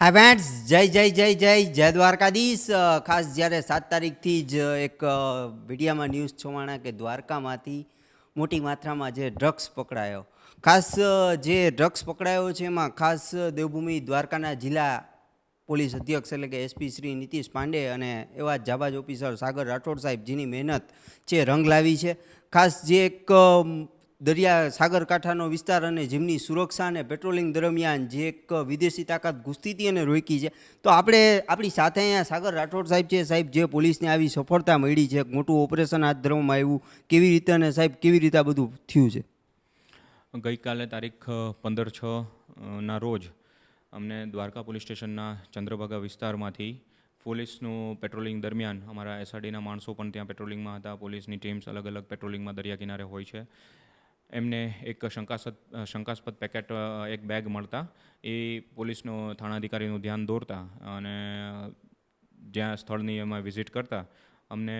હા ફ્રેન્ડ્સ જય જય જય જય જય દ્વારકાધીશ. ખાસ જ્યારે સાત તારીખથી જ એક મીડિયામાં ન્યૂઝ છોવાણા કે દ્વારકામાંથી મોટી માત્રામાં જે ડ્રગ્સ પકડાયો. ખાસ જે ડ્રગ્સ પકડાયો છે એમાં ખાસ દેવભૂમિ દ્વારકાના જિલ્લા પોલીસ અધ્યક્ષ એટલે કે એસપી શ્રી નીતિશ પાંડે અને એવા જ જાબાજ ઓફિસર સાગર રાઠોડ સાહેબ જેની મહેનત છે, રંગ લાવી છે. ખાસ જે એક દરિયા સાગરકાંઠાનો વિસ્તાર અને જેમની સુરક્ષા અને પેટ્રોલિંગ દરમિયાન જે એક વિદેશી તાકાત ઘૂસતી હતી અને રોકી છે. તો આપણે આપણી સાથે અહીંયા સાગર રાઠોડ સાહેબ છે. સાહેબ, જે પોલીસને આવી સફળતા મળી છે મોટું ઓપરેશન હાથ ધરવામાં આવ્યું, કેવી રીતે અને સાહેબ, કેવી રીતે આ બધું થયું છે? ગઈકાલે તારીખ પંદર છ ના રોજ અમને દ્વારકા પોલીસ સ્ટેશનના ચંદ્રભાગા વિસ્તારમાંથી પોલીસનું પેટ્રોલિંગ દરમિયાન અમારા એસઆરડીના માણસો પણ ત્યાં પેટ્રોલિંગમાં હતા. પોલીસની ટીમ્સ અલગ અલગ પેટ્રોલિંગમાં દરિયા કિનારે હોય છે. એમને એક શંકાસ્પદ શંકાસ્પદ પેકેટ એક બેગ મળતા. એ પોલીસનો થાણાધિકારીનું ધ્યાન દોરતા અને જ્યાં સ્થળની એમાં વિઝિટ કરતા, અમને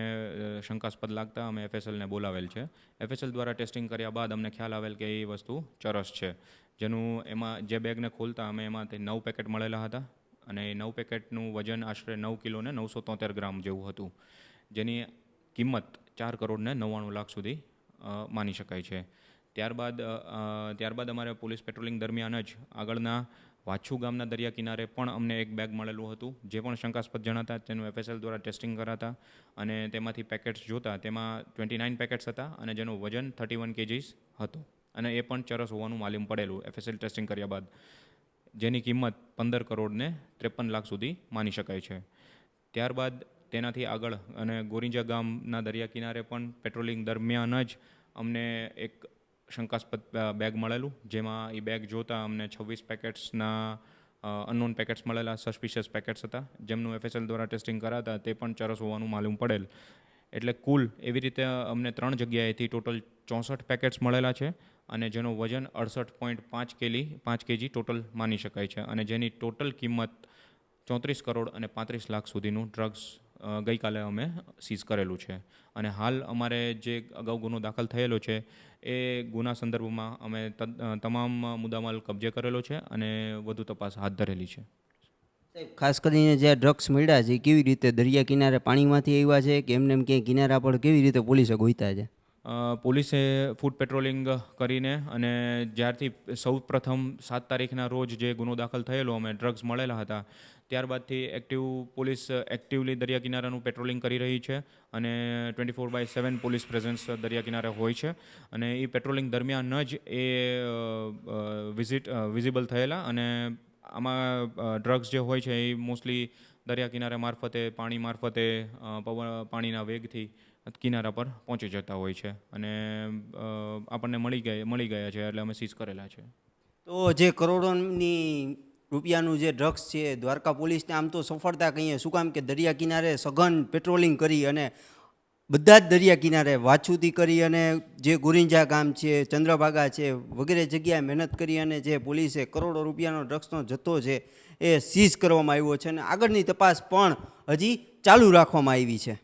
શંકાસ્પદ લાગતા અમે એફએસએલને બોલાવેલ છે. એફએસએલ દ્વારા ટેસ્ટિંગ કર્યા બાદ અમને ખ્યાલ આવેલ કે એ વસ્તુ ચરસ છે. જેનું એમાં, જે બેગને ખોલતા અમે એમાંથી નવ પેકેટ મળેલા હતા અને એ નવ પેકેટનું વજન આશરે નવ કિલો ને નવસો તોતેર ગ્રામ જેવું હતું. જેની કિંમત ચાર કરોડને નવ્વાણું લાખ સુધી માની શકાય છે. ત્યારબાદ ત્યારબાદ અમારે પોલીસ પેટ્રોલિંગ દરમિયાન જ આગળના વાછુ ગામના દરિયા કિનારે પણ અમને એક બેગ મળેલું હતું, જે પણ શંકાસ્પદ જણાતા, તેનું એફએસએલ દ્વારા ટેસ્ટિંગ કરાતા અને તેમાંથી પેકેટ્સ જોતા, તેમાં ટ્વેન્ટી નાઇન પેકેટ્સ હતા અને જેનું વજન થર્ટી વન કેજીસ હતું અને એ પણ ચરસ હોવાનું માલુમ પડેલું એફએસએલ ટેસ્ટિંગ કર્યા બાદ. જેની કિંમત પંદર કરોડને ત્રેપન લાખ સુધી માની શકાય છે. ત્યારબાદ તેનાથી આગળ અને ગોરિંજા ગામના દરિયા કિનારે પણ પેટ્રોલિંગ દરમિયાન જ અમને એક શંકાસ્પદ બેગ મળેલું. જેમાં એ બેગ જોતાં અમને છવ્વીસ પેકેટ્સના અનનોન પેકેટ્સ મળેલા સસ્પિશિયસ પેકેટ્સ હતા. જેમનું એફએસએલ દ્વારા ટેસ્ટિંગ કરાતા, તે પણ ચરસ હોવાનું માલુમ પડેલ. એટલે કુલ એવી રીતે અમને ત્રણ જગ્યાએથી ટોટલ ચોસઠ પેકેટ્સ મળેલા છે અને જેનું વજન અડસઠ પોઈન્ટ પાંચ કેલી, પાંચ કેજી ટોટલ માની શકાય છે. અને જેની ટોટલ કિંમત ચોત્રીસ કરોડ અને પાંત્રીસ લાખ સુધીનું ડ્રગ્સ ગઈકાલે અમે સીઝ કરેલું છે. અને હાલ અમારે જે અગાઉ ગુનો દાખલ થયેલો છે, એ ગુના સંદર્ભમાં અમે તમામ મુદ્દામાલ કબજે કરેલો છે અને વધુ તપાસ હાથ ધરેલી છે. ખાસ કરીને જે ડ્રગ્સ મળ્યા છે, કેવી રીતે દરિયા કિનારે પાણીમાંથી આવ્યા છે, કે એમને એમ ક્યાંય કિનારા પર કેવી રીતે પોલીસે ગોઈતા છે? પોલીસે ફૂડ પેટ્રોલિંગ કરીને અને જ્યારથી સૌ પ્રથમ સાત તારીખના રોજ જે ગુનો દાખલ થયેલો અમે ડ્રગ્સ મળેલા હતા, ત્યારબાદથી એક્ટિવ પોલીસ એક્ટિવલી દરિયા કિનારાનું પેટ્રોલિંગ કરી રહી છે અને twenty four by seven police presence દરિયા કિનારે હોય છે અને એ પેટ્રોલિંગ દરમિયાન જ એ વિઝિટ વિઝિબલ થયેલા અને આમાં ડ્રગ્સ જે હોય છે એ મોસ્ટલી દરિયા કિનારે મારફતે, પાણી મારફતે પવન પાણીના વેગથી કિનારા પર પહોંચી જતા હોય છે. અને આપણને મળી ગયા મળી ગયા છે એટલે અમે સીઝ કરેલા છે. તો જે કરોડોની રૂપિયાનું જે ડ્રગ્સ છે દ્વારકા પોલીસને આમ તો સફળતા કહીએ. શું કામ કે દરિયા કિનારે સઘન પેટ્રોલિંગ કરી અને બધા જ દરિયા કિનારે વાછુતી કરી અને જે ગુરિંજા ગામ છે, ચંદ્રભાગા છે, વગેરે જગ્યાએ મહેનત કરી અને જે પોલીસે કરોડો રૂપિયાનો ડ્રગ્સનો જથ્થો છે, એ સીઝ કરવામાં આવ્યો છે અને આગળની તપાસ પણ હજી ચાલુ રાખવામાં આવી છે.